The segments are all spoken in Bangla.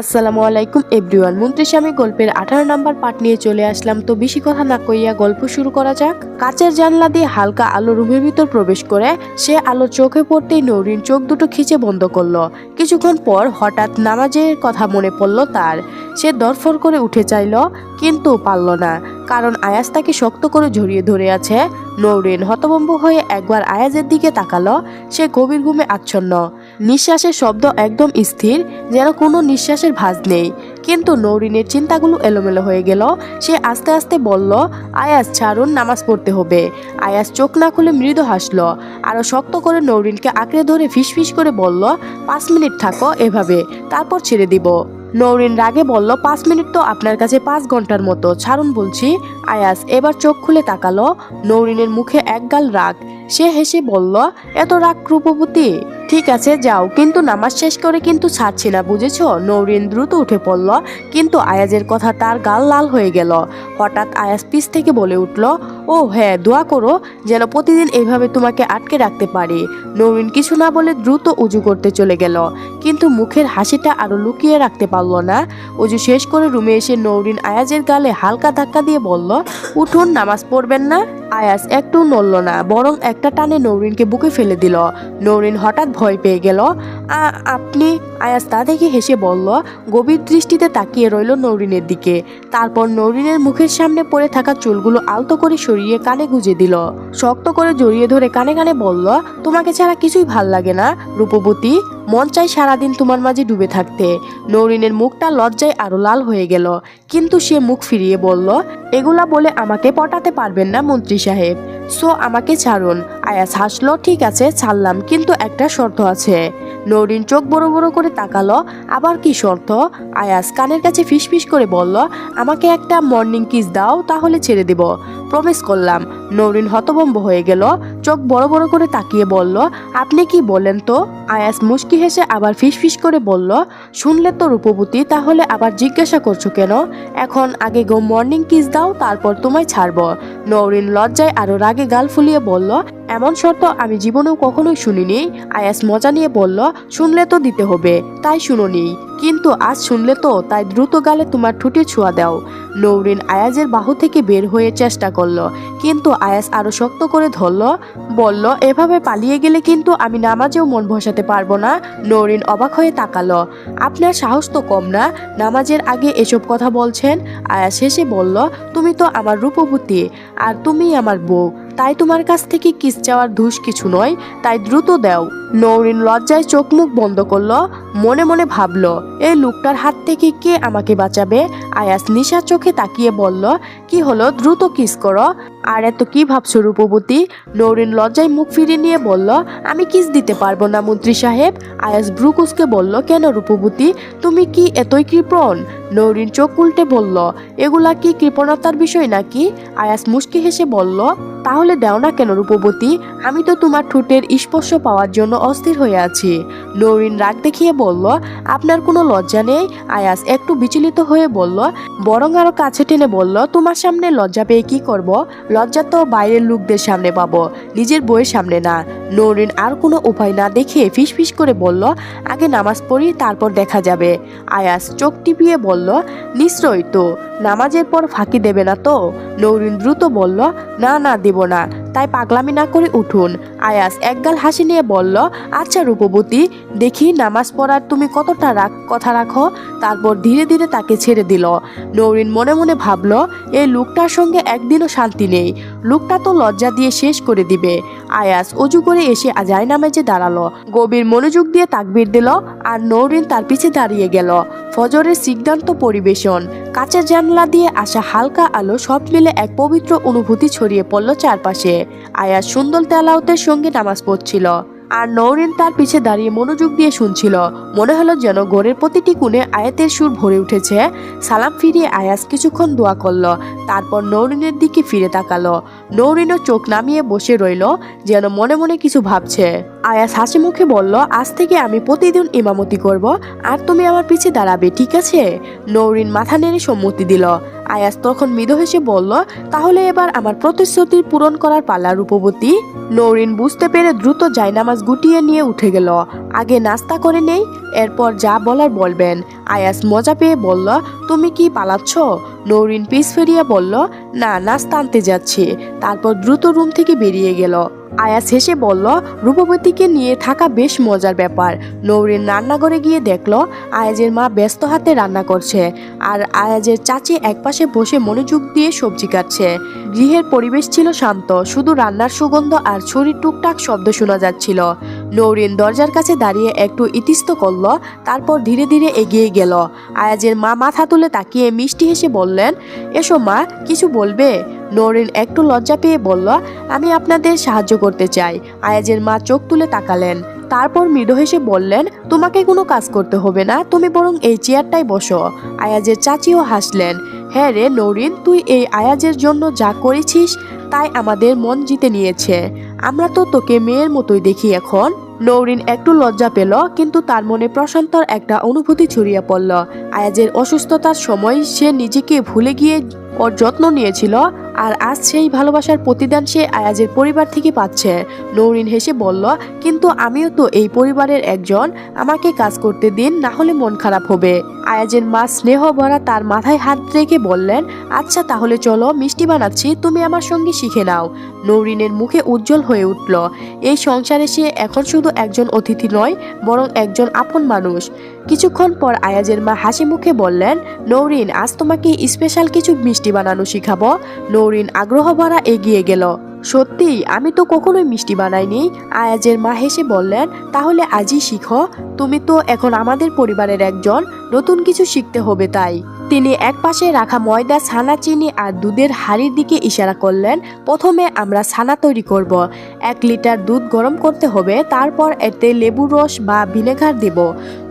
আসসালামু আলাইকুম এভরিওয়ান মন্ত্রিস্বামী গল্পের আঠারো নাম্বার পার্ট নিয়ে চলে আসলাম। তো বেশি কথা না কইয়া গল্প শুরু করা যাক। কাচের জানলা দিয়ে হালকা আলো রুমের ভিতর প্রবেশ করে সে আলো চোখে পড়তেই নৌরিন চোখ দুটো খিচে বন্ধ করল। কিছুক্ষণ পর হঠাৎ নামাজের কথা মনে পড়ল তার। সে দরফর করে উঠে চাইল, কিন্তু পারল না, কারণ আয়াজ তাকে শক্ত করে জড়িয়ে ধরে আছে। নৌরিন হতভম্ব হয়ে একবার আয়াজের দিকে তাকালো, সে গভীর ঘুমে আচ্ছন্ন। নিঃশ্বাসের শব্দ একদম স্থির, যেন কোনো নিঃশ্বাসের ভাঁজ নেই। কিন্তু নৌরিনের চিন্তাগুলো এলোমেলো হয়ে গেল। সে আস্তে আস্তে বলল, আয়াস, ছাড়ুন, নামাজ পড়তে হবে। আয়াস চোখ না খুলে মৃদু হাসলো। আরও শক্ত করে নৌরিনকে আঁকড়ে ধরে ফিসফিস করে বলল, পাঁচ মিনিট থাকো এভাবে, তারপর ছেড়ে দিব। নৌরিন রাগে বলল, পাঁচ মিনিট তো আপনার কাছে পাঁচ ঘণ্টার মতো, ছাড়ুন বলছি। আয়াস এবার চোখ খুলে তাকালো। নৌরিনের মুখে একগাল রাগ। সে হেসে বলল, এত রাগ রূপবতী? ঠিক আছে, যাও। কিন্তু নামাজ শেষ করে কিন্তু ছাড়ছি না বুঝেছ? নৌরিন দ্রুত উঠে পড়ল, কিন্তু আয়াজের কথা তার গাল লাল হয়ে গেল। হঠাৎ আয়াজ পিস থেকে বলে উঠল ও হ্যাঁ দোয়া করো যেন প্রতিদিন এইভাবে তোমাকে আটকে রাখতে পারি। নৌরিন কিছু না বলে দ্রুত উজু করতে চলে গেল। কিন্তু মুখের হাসিটা আরও লুকিয়ে রাখতে পারল না। উজু শেষ করে রুমে এসে নৌরিন আয়াজের গালে হালকা ধাক্কা দিয়ে বলল, উঠুন, নামাজ পড়বেন না। আয়াস একটু নড়ল না, বরং একটা টানে নৌরিনকে বুকে ফেলে দিল। নৌরিন হঠাৎ ভয় পেয়ে গেল। আপনি? আয়াস তা দেখে হেসে বলল, গভীর দৃষ্টিতে তাকিয়ে রইল নৌরিনের দিকে। তারপর নৌরিনের মুখের সামনে পড়ে থাকা চুলগুলো আলতো করে সরিয়ে কানে গুজে দিল। শক্ত করে জড়িয়ে ধরে কানে কানে বলল, তোমাকে ছাড়া কিছুই ভালো লাগে না, রূপবতী। মন চাই সারাদিন তোমার মাঝে ডুবে থাকতে। নৌরিনের মুখটা লজ্জায় আরও লাল হয়ে গেল। কিন্তু সে মুখ ফিরিয়ে বলল, এগুলা বলে আমাকে পটাতে পারবেন না মন্ত্রী সাহেব। সো আমাকে ছাড়ুন। আয়াস হাসলো, ঠিক আছে, ছাড়লাম, কিন্তু একটা শর্ত আছে। নৌরিন চোখ বড় বড় করে তাকালো। আবার কি শর্ত? আয়াস কানের কাছে ফিসফিস করে বলল, আমাকে একটা মর্নিং কিস দাও, তাহলে ছেড়ে দেব। প্রমিস করলাম। নৌরিন হতভম্ব হয়ে গেল, চোখ বড় বড় করে তাকিয়ে বলল, আপনি কি বলেন তো? আয়াস মুস্কি হেসে আবার ফিসফিস করে বলল, শুনলে তো রূপবতী, তাহলে আবার জিজ্ঞাসা করছ কেন? এখন আগে গো মর্নিং কিস দাও, তারপর তোমায় ছাড়বো। নৌরিন লজ্জায় আরও রাগে গাল ফুলিয়ে বলল এমন শর্ত আমি জীবনেও কখনোই শুনিনি। আয়াস মজা নিয়ে বলল, শুনলে তো দিতে হবে। তাই শুনোনি। কিন্তু আজ শুনলে তো, তাই দ্রুত গালে তোমার ঠুটে ছোঁয়া দাও। নৌরিন আয়াজের বাহু থেকে বের হয়ে চেষ্টা করল, কিন্তু আয়াস আরও শক্ত করে ধরল, বলল, এভাবে পালিয়ে গেলে কিন্তু আমি নামাজেও মন বসাতে পারব না। নৌরিন অবাক হয়ে তাকালো, আপনার সাহস তো কম না? নামাজের আগে এসব কথা বলছেন? আয়াস হেসে বলল, তুমি তো আমার রূপবতী, আর তুমি আমার বউ। তাই তোমার কাছ থেকে কিস চাওয়ার ধুস কিছু নয়, তাই দ্রুত দাও। নৌরিন লজ্জায় চোখ মুখ বন্ধ করল, মনে মনে ভাবলো, এই লোকটার হাত থেকে কে আমাকে বাঁচাবে? আয়াস নিশা চোখে তাকিয়ে বলল, কি হলো? দ্রুত কিস করো। আর এত কি ভাবছ রূপবতী? নৌরিন লজ্জায় মুখ ফিরিয়ে নিয়ে বলল, আমি কিস দিতে পারব না, মন্ত্রী সাহেব। আয়াস ব্রুকুসকে বলল, কেন রূপবতী? তুমি কি এতই কৃপণ? নৌরিন চোখ উল্টে বলল, এগুলা কি কৃপণতার বিষয় নাকি? আয়াস মুস্কি হেসে বলল তাহলে দাও না কেন, রূপবতী? আমি তো তোমার ঠোঁটের স্পর্শ পাওয়ার জন্য অস্থির হয়ে আছি। নৌরিন রাগ দেখিয়ে বলল, আপনার কোনো লজ্জা নেই? আয়াস একটু বিচলিত হয়ে বলল, বরং আরও কাছে টেনে বলল, তোমার সামনে লজ্জা পেয়ে কি করব? লজ্জা তো বাইরের লোকদের সামনে পাবো, নিজের বইয়ের সামনে না। নৌরিন আর কোনো উপায় না দেখে ফিসফিস করে বলল, আগে নামাজ পড়ি, তারপর দেখা যাবে। আয়াস চোখ টিপিয়ে বলল, নিশ্চয়ই তো, নামাজের পর ফাঁকি দেবে না তো? নৌরিন দ্রুত বলল, না না, দেব না, তাই পাগলামি না করে উঠুন। আয়াস একগাল হাসি নিয়ে বলল আচ্ছা রূপবতী, দেখি নামাজ পড়ার তুমি কতটা রাখ কথা রাখো? তারপর ধীরে ধীরে তাকে ছেড়ে দিল। নৌরিন মনে মনে ভাবল, এই লোকটার সঙ্গে একদিনও শান্তি নেই। লোকটা তো লজ্জা দিয়ে শেষ করে দিবে। আয়াস উঁচু করে এসে আজাই নামাজে দাঁড়াল। গভীর মনোযোগ দিয়ে তাকবির দিল আর নৌরিন তার পিছে দাঁড়িয়ে গেল। ফজরের সিদ্ধান্ত পরিবেশন। কাঁচা জানলা দিয়ে আসা হালকা আলো সব মিলে এক পবিত্র অনুভূতি ছড়িয়ে পড়ল চারপাশে। আয়াস সুন্দর তেলাওতের সঙ্গে নামাজ পড়ছিল। আর নৌরিন তার পিছে দাঁড়িয়ে মনোযোগ দিয়ে শুনছিল। মনে হলো যেন ঘরের প্রতিটি কোণে আয়াতের সুর ভরে উঠেছে। সালাম ফিরিয়ে আয়াস কিছুক্ষণ দোয়া করল, তারপর নৌরিনের দিকে ফিরে তাকালো। নৌরিনও চোখ নামিয়ে বসে রইল, যেন মনে মনে কিছু ভাবছে। আয়াস হাসি মুখে বলল, আজ থেকে আমি প্রতিদিন ইমামতি করব, আর তুমি আমার পিছে দাঁড়াবে, ঠিক আছে? নৌরিন মাথা নেড়ে সম্মতি দিল। আয়াস তখন মৃদু হেসে বলল, তাহলে এবার আমার প্রতিশ্রুতি পূরণ করার পালা রূপবতী। নৌরিন বুঝতে পেরে দ্রুত জায়নামাজ গুটিয়ে নিয়ে উঠে গেল। আগে নাস্তা করে নেই, এরপর যা বলার বলবেন। আয়াস মজা পেয়ে বলল, তুমি কি পালাচ্ছ? নৌরিন পিস ফেরিয়ে বলল, না, নাস্তা আনতে যাচ্ছি। তারপর দ্রুত রুম থেকে বেরিয়ে গেল। আয়াস হেসে বলল, রূপবতীকে নিয়ে থাকা বেশ মজার ব্যাপার। নৌরিন রান্নাঘরে গিয়ে দেখল, আয়াজের মা ব্যস্ত হাতে রান্না করছে আর আয়াজের চাচি একপাশে বসে মনোযোগ দিয়ে সবজি কাটছে। গৃহের পরিবেশ ছিল শান্ত, শুধু রান্নার সুগন্ধ আর ছুরির টুকটাক শব্দ শোনা যাচ্ছিল। নৌরিন দরজার কাছে দাঁড়িয়ে একটু ইতিস্ত করল, তারপর ধীরে ধীরে এগিয়ে গেল। আয়াজের মা মাথা তুলে তাকিয়ে মিষ্টি হেসে বললেন, এসো মা, কিছু বলবে? নৌরিন একটু লজ্জা পেয়ে বলল, আমি আপনাদের সাহায্য করতে চাই। আয়াজের মা চোখ তুলে তাকালেন। তারপর মৃদু হেসে বললেন, তোমাকে কোনো কাজ করতে হবে না, তুমি বরং এই চেয়ারটাই বসো। আয়াজের চাচিও হাসলেন হ্যাঁ রে নৌরিন তুই এই আয়াজের জন্য যা করেছিস, তাই আমাদের মন জিতে নিয়েছে। আমরা তো তোকে মেয়ের মতোই দেখি এখন। নৌরিন একটু লজ্জা পেল, কিন্তু তার মনে প্রশান্তর একটা অনুভূতি ছড়িয়ে পড়ল। আয়াজের অসুস্থতার সময় সে নিজেকে ভুলে গিয়ে ওর যত্ন নিয়েছিল। আর আজ সেই ভালোবাসার প্রতিদান সে আয়াজের পরিবার থেকে পাচ্ছে। নৌরিন হেসে বলল, কিন্তু আমিও তো এই পরিবারের একজন। আমাকে কাজ করতে দিন, না হলে মন খারাপ হবে। আয়াজের মা স্নেহ ভরা তার মাথায় হাত রেখে বললেন আচ্ছা তাহলে চলো, মিষ্টি বানাচ্ছি, তুমি আমার সঙ্গে শিখে নাও। নৌরিনের মুখে উজ্জ্বল হয়ে উঠল। এই সংসারে সে এখন শুধু একজন অতিথি নয়, বরং একজন আপন মানুষ। কিছুক্ষণ পর আয়াজের মা হাসি মুখে বললেন, নৌরিন, আজ তোমাকে স্পেশাল কিছু মিষ্টি বানানো শিখাবো। নৌরিন আগ্রহ ভরা এগিয়ে গেল। সত্যি, আমি তো কখনোই মিষ্টি বানাইনি? আয়াজের মা হেসে বললেন, তাহলে আজই শিখো। তুমি তো এখন আমাদের পরিবারের একজন, নতুন কিছু শিখতে হবে তাই। তিনি একপাশে রাখা ময়দা, ছানা, চিনি আর দুধের হাড়ির দিকে ইশারা করলেন, প্রথমে আমরা ছানা তৈরি করব। এক লিটার দুধ গরম করতে হবে, তারপর এতে লেবুর রস বা ভিনেগার দেব।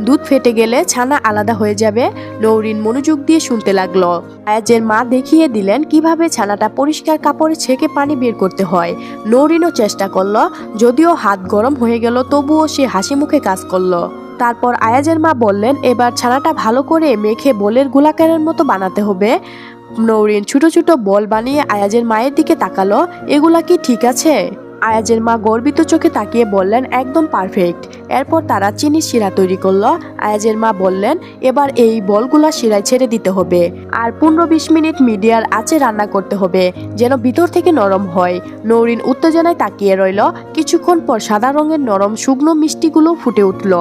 দুধ ফেটে গেলে ছানা আলাদা হয়ে যাবে। নৌরিন মনোযোগ দিয়ে শুনতে লাগল। আয়াজের মা দেখিয়ে দিলেন কীভাবে ছানাটা পরিষ্কার কাপড়ে ছেঁকে পানি বের করতে হয়। নৌরিনও চেষ্টা করল, যদিও হাত গরম হয়ে গেল, তবুও সে হাসি মুখে কাজ করল। তারপর আয়াজের মা বললেন, এবার ছানাটা ভালো করে মেখে বোলের গোলাকারের মতো বানাতে হবে। নৌরিন ছোট ছোট বল বানিয়ে আয়াজের মায়ের দিকে তাকালো, এগুলা কি ঠিক আছে? আয়াজের মা গর্বিত চোখে তাকিয়ে বললেন, একদম পারফেক্ট এরপর তারা চিনির শিরা তৈরি করল। আয়াজের মা বললেন, এবার এই বলগুলা শিরায় ছেড়ে দিতে হবে আর পনেরো বিশ মিনিট মিডিয়ার আঁচে রান্না করতে হবে যেন ভিতর থেকে নরম হয়। নৌরিন উত্তেজনায় তাকিয়ে রইল। কিছুক্ষণ পর সাদা রঙের নরম শুকনো মিষ্টিগুলো ফুটে উঠল।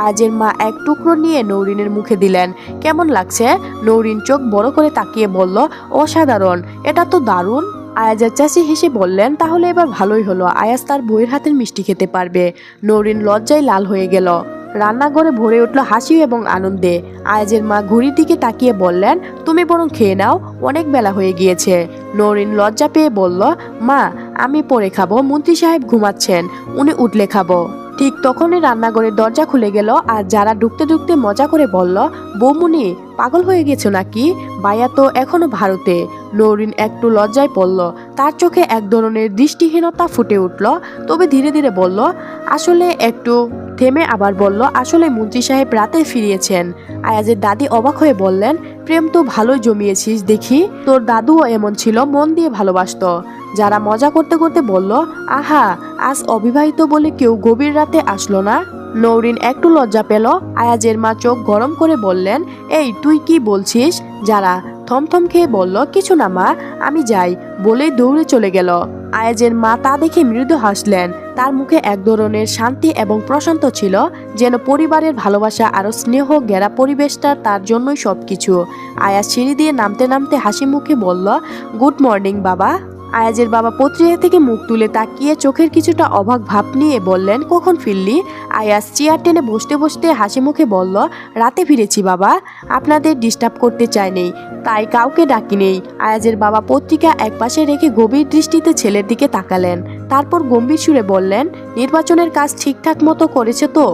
আয়াজের মা এক টুকরো নিয়ে নৌরিনের মুখে দিলেন, কেমন লাগছে? নৌরিন চোখ বড় করে তাকিয়ে বলল, অসাধারণ। এটা তো দারুণ। আয়াজের চাষি হেসে বললেন, তাহলে এবার ভালোই হলো। আয়াজ তার বইয়ের হাতের মিষ্টি খেতে পারবে। নৌরিন লজ্জায় লাল হয়ে গেল। রান্নাঘরে ভরে উঠল হাসি এবং আনন্দে। আয়াজের মা ঘুড়ির দিকে তাকিয়ে বললেন, তুমি বরং খেয়ে নাও, অনেক বেলা হয়ে গিয়েছে। নরিন লজ্জা পেয়ে বলল, মা, আমি পরে খাব। মন্ত্রী সাহেব ঘুমাচ্ছেন, উনি উঠলে খাব। ঠিক তখনই রান্নাঘরের দরজা খুলে গেল আর যারা ঢুকতে ঢুকতে মজা করে বলল, বৌমুনি, পাগল হয়ে গেছো নাকি? বায়া তো এখনও ভারতে। নৌরিন একটু লজ্জায় পড়ল। তার চোখে এক ধরনের দৃষ্টিহীনতা ফুটে উঠল, তবে ধীরে ধীরে বলল, আসলে একটু থেমে আবার বলল, আসলে মন্ত্রী সাহেব রাতে ফিরিয়েছেন। আয়াজের দাদি অবাক হয়ে বললেন, প্রেম তো ভালোই জমিয়েছিস দেখি। তোর দাদুও এমন ছিল, মন দিয়ে ভালোবাসতো। যারা মজা করতে করতে বলল, আহা, আজ অবিবাহিত বলে কেউ গভীর রাতে আসলো না? নৌরিন একটু লজ্জা পেল। আয়াজের মা চোখ গরম করে বললেন, এই, তুই কি বলছিস? যারা থমথম খেয়ে বলল, কিছু না মা, আমি যাই। বলেই দৌড়ে চলে গেল। আয়াজের মা তা দেখে মৃদু হাসলেন। তার মুখে এক ধরনের শান্তি এবং প্রশান্ত ছিল, যেন পরিবারের ভালোবাসা আরও স্নেহ, গেরা পরিবেশটা তার জন্যই সব কিছু আয়াজ সিঁড়ি দিয়ে নামতে নামতে হাসি মুখে বলল, গুড মর্নিং বাবা। আয়াজের বাবা পত্রিকা থেকে মুখ তুলে তাকিয়ে চোখের কিছুটা অবাক ভাব নিয়ে বললেন, কখন ফিরলি? আয়াজ চেয়ার টেনে বসতে বসতে হাসি মুখে বলল, রাতে ফিরেছি বাবা, আপনাদের ডিস্টার্ব করতে চাইনি তাই কাউকে ডাকি নেই। আয়াজের বাবা পত্রিকা একপাশে রেখে গভীর দৃষ্টিতে ছেলের দিকে তাকালেন, তারপর গম্ভীর সুরে বললেন, নির্বাচনের কাজ ঠিকঠাক মতো করেছে তো?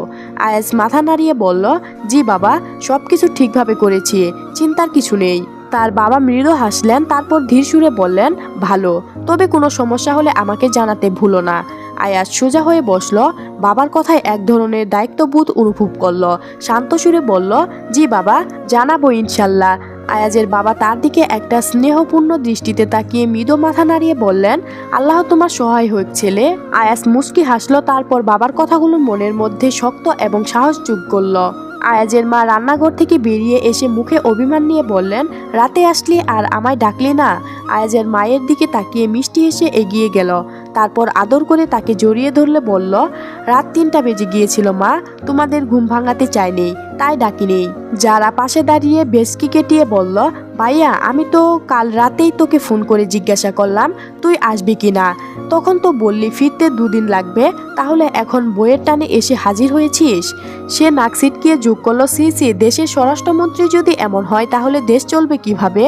আয়াজ মাথা নাড়িয়ে বলল, জি বাবা সব কিছু ঠিকভাবে করেছি, চিন্তার কিছু নেই। তার বাবা মৃদু হাসলেন, তারপর ধীর সুরে বললেন, ভালো, তবে কোনো সমস্যা হলে আমাকে জানাতে ভুলো না। আয়াজ সোজা হয়ে বসল, বাবার কথায় এক ধরনের দায়িত্ববোধ অনুভব করল। শান্ত সুরে বলল, জি বাবা, জানাব ইনশাল্লাহ। আয়াজের বাবা তার দিকে একটা স্নেহপূর্ণ দৃষ্টিতে তাকিয়ে মৃদু মাথা নাড়িয়ে বললেন, আল্লাহ তোমার সহায় হোক ছেলে। আয়াস মুস্কি হাসলো, তারপর বাবার কথাগুলো মনের মধ্যে শক্ত এবং সাহস যোগ করল। আয়াজের মা রান্নাঘর থেকে বেরিয়ে এসে মুখে অভিমান নিয়ে বললেন, রাতে আসলি আর আমায় ডাকলি না? আয়াজের মায়ের দিকে তাকিয়ে মিষ্টি এসে এগিয়ে গেল। তারপর আদর করে তাকে জড়িয়ে ধরলে বলল, রাত তিনটা বেজে গিয়েছিল মা, তোমাদের ঘুম ভাঙাতে চাইনি, তাই ডাকিনি। যারা পাশে দাঁড়িয়ে বেসকি কেটিয়ে বলল ভাইয়া, আমি তো কাল রাতেই তোকে ফোন করে জিজ্ঞাসা করলাম, তুই আসবি কি না তখন তো বললি ফিরতে দুদিন লাগবে, তাহলে এখন বইয়ের টানে এসে হাজির হয়েছিস? সে নাক সিটকিয়ে যোগ করল সি সি দেশের স্বরাষ্ট্রমন্ত্রী যদি এমন হয়, তাহলে দেশ চলবে কীভাবে?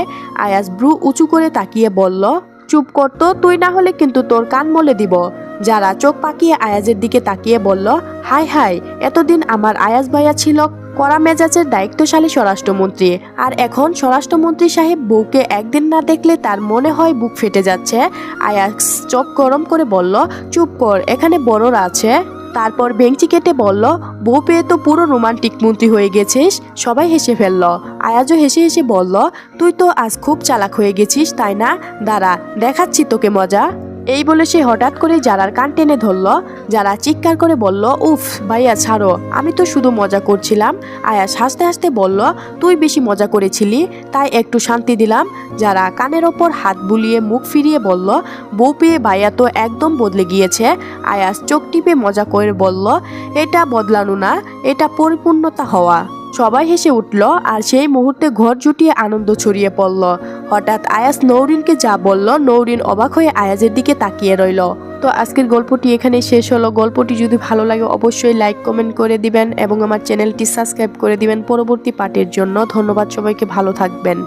আয়াস ব্রু উঁচু করে তাকিয়ে বলল চুপ করতো তুই না হলে কিন্তু তোর কান মলে দিব। যারা চোখ পাকিয়ে আয়াজের দিকে তাকিয়ে বলল, হাই হাই, এতদিন আমার আয়াজ ভাইয়া ছিল, কড়া মেজাজের দায়িত্বশালী স্বরাষ্ট্রমন্ত্রী। আর এখন স্বরাষ্ট্রমন্ত্রী সাহেব বউকে একদিন না দেখলে তার মনে হয় বুক ফেটে যাচ্ছে। আয়াস চোখ গরম করে বলল, চুপ কর, এখানে বড়রা আছে। তারপর বেঞ্চি কেটে বলল, বউ পেয়ে তো পুরো রোমান্টিক মন্ত্রী হয়ে গেছিস। সবাই হেসে ফেলল। আয়াজও হেসে হেসে বলল, তুই তো আজ খুব চালাক হয়ে গেছিস, তাই না? দাঁড়া, দেখাচ্ছি তোকে মজা। এই বলে সে হঠাৎ করে যারার কান টেনে ধরল। যারা চিৎকার করে বলল, উফ, ভাইয়া, ছাড়ো। আমি তো শুধু মজা করছিলাম। আয়াস হাসতে হাসতে বলল, তুই বেশি মজা করেছিলি, তাই একটু শান্তি দিলাম। যারা কানের ওপর হাত বুলিয়ে মুখ ফিরিয়ে বলল, বউ পেয়ে ভাইয়া তো একদম বদলে গিয়েছে। আয়াস চোখ টিপে মজা করে বলল, এটা বদলানো না, এটা পরিপূর্ণতা হওয়া। সবাই হেসে উঠল, আর সেই মুহূর্তে ঘর জুটিয়ে আনন্দ ছড়িয়ে পড়ল। হঠাৎ আয়াস নৌরিনকে যা বলল, নৌরিন অবাক হয়ে আয়াজের দিকে তাকিয়ে রইল। তো আজকের গল্পটি এখানে শেষ হলো। গল্পটি যদি ভালো লাগে, অবশ্যই লাইক, কমেন্ট করে দিবেন এবং আমার চ্যানেলটি সাবস্ক্রাইব করে দিবেন পরবর্তী পার্টের জন্য। ধন্যবাদ সবাইকে, ভালো থাকবেন।